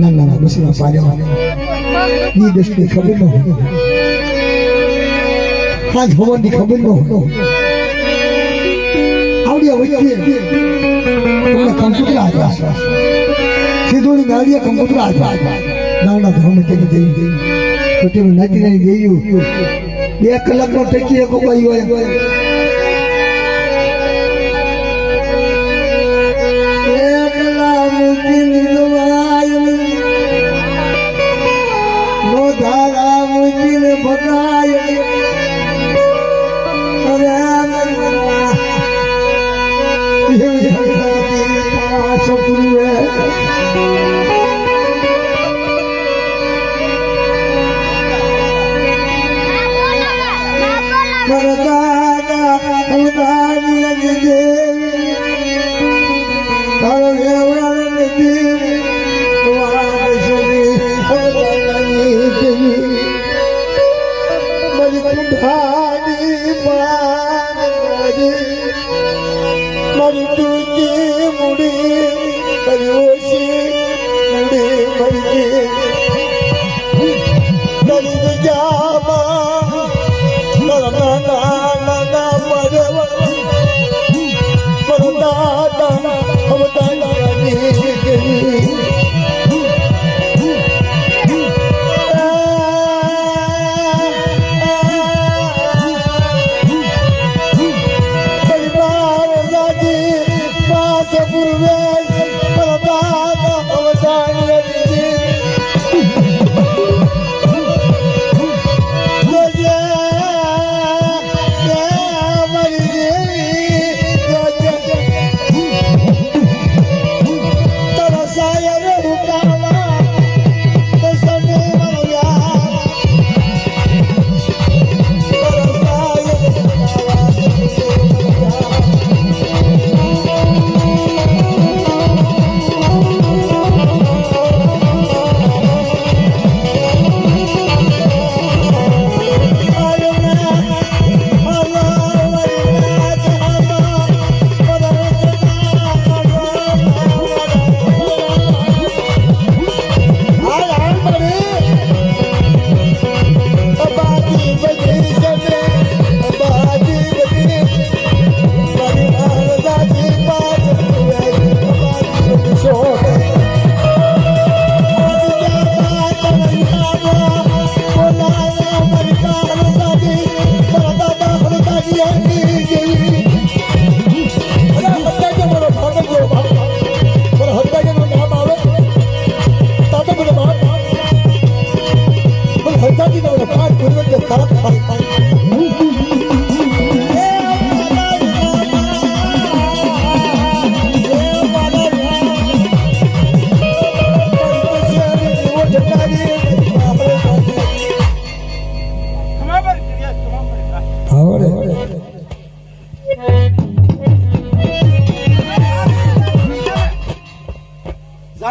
ના ના ના બસી વાત પાડ્યો ની દસની ખબર ન હોય પાંચ ભવનની ખબર ન હોય આવડ્યા વચ્ચે તમને કમ્પ્યુટર આવ્યા સીધોની ગાડીયા કમ્પ્યુટર આવ્યા નાના ધર્મ તેની દેવી તો તેનું નાતી નાની દેવી બે કલાકનો ટકી એક હોય. 이런 이런 이런 이런 이런 이런 이런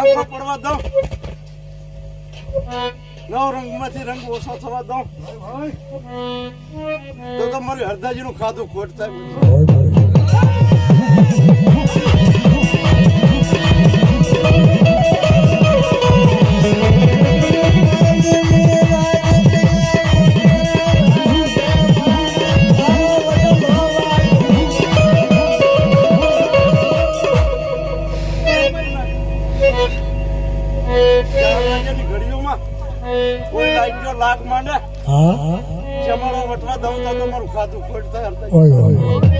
હાથમાં પડવા દો. નવ રંગમાંથી રંગ ઓછો થવા દો. તો તમારી હરદાજી નું ખાધું ખોટ થાય. લાગ માંડે. હા? જમાડો વટવા દઉં તો તમારું ખાધું ખોટ થાય. ઓય.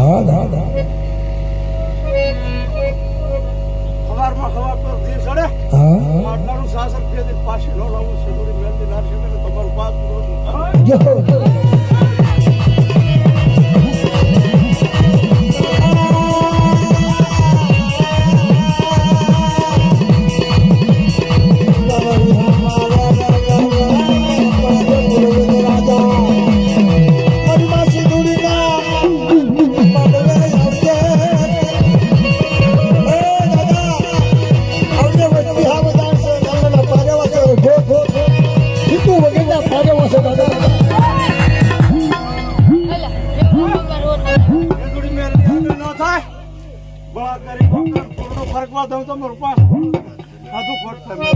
હા દા પર દીર સડે હા. માટલાનું સાસર પેદી પાછી લો લાવું છે થોડી મેલ દિનાર છે તમારું પાક જો બળા કરી પૂરનો ફરકવા દઉં તો મારું પા સાધુ ખોટ થાય